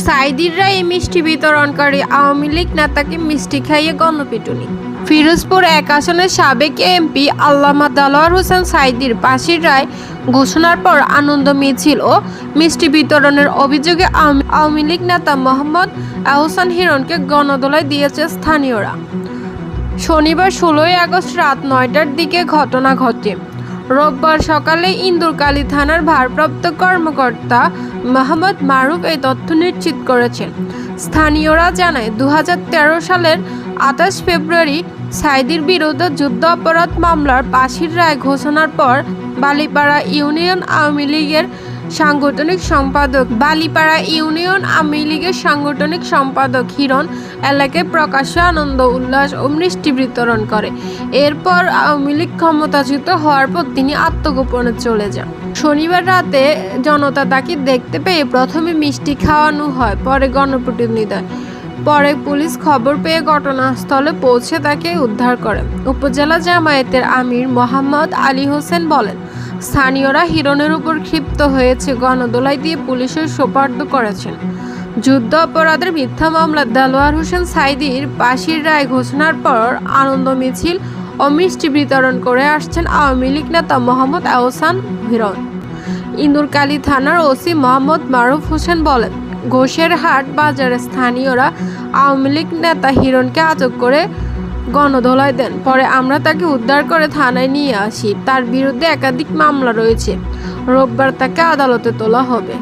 সাইদিররা এই মিষ্টি বিতরণকারী আওয়ামী লীগ নেতাকে মিষ্টি খাইয়ে গণপিটুনি। ফিরোজপুর এক আসনের সাবেক এমপি আল্লামা দালোয়ার হোসেন সাইদির ফাঁসির রায় ঘোষণার পর আনন্দ মিছিল ও মিষ্টি বিতরণের অভিযোগে আওয়ামী লীগ নেতা মোহাম্মদ আহসান হিরণকে গণদোলায় দিয়েছে স্থানীয়রা। শনিবার ষোলোই আগস্ট রাত নয়টার দিকে ঘটনা ঘটে। রোববার সকালে ইন্দুরকালী থানার ভারপ্রাপ্ত কর্মকর্তা মাহমদ মারুফ এই তথ্য নিশ্চিত করেছেন। স্থানীয়রা জানায় দু হাজার তেরো সালের আঠাশ ফেব্রুয়ারি সাইদির বিরুদ্ধে যুদ্ধ অপরাধ মামলার পাশির রায় ঘোষণার পর বালিপাড়া ইউনিয়ন আওয়ামী লীগের সাংগঠনিক সম্পাদক। বালিপাড়া ইউনিয়ন আওয়ামী লীগের সাংগঠনিক সম্পাদক হিরণ এলাকায় প্রকাশ্যে আনন্দ, উল্লাস ও মিষ্টি বিতরণ করে। এরপর আওয়ামী লীগ ক্ষমতাচ্যুত হওয়ার পর তিনি আত্মগোপনে চলে যান। শনিবার রাতে জনতা তাকে দেখতে পেয়ে প্রথমে মিষ্টি খাওয়ানো হয়, পরে গণপ্রতিনিধি পরে পুলিশ খবর পেয়ে ঘটনাস্থলে পৌঁছে তাকে উদ্ধার করে উপজেলা জামায়াতের আমির মোহাম্মদ আলী হোসেন বলেন স্থানীয়রা হিরণের উপর ক্ষিপ্ত হয়েছে, গণদোলাই দিয়ে পুলিশের সোপার্দ করেছেন। যুদ্ধ অপরাধের মিথ্যা মামলা দেলোয়ার হোসেন সাইদির ফাঁসির রায় ঘোষণার পর আনন্দ মিছিল ও মিষ্টি বিতরণ করে আসছেন আওয়ামী লীগ নেতা মোহাম্মদ আহসান হিরণ। ইন্দুরকালী থানার ওসি মোহাম্মদ মারুফ হোসেন বলেন ঘোষের হাট বাজারে স্থানীয়রা আওয়ামী লীগ নেতা হিরণকে আটক করে গণধোলায় দেন। পরে আমরা তাকে উদ্ধার করে থানায় নিয়ে আসি। তার বিরুদ্ধে একাধিক মামলা রয়েছে। রোববার তাকে আদালতে তোলা হবে।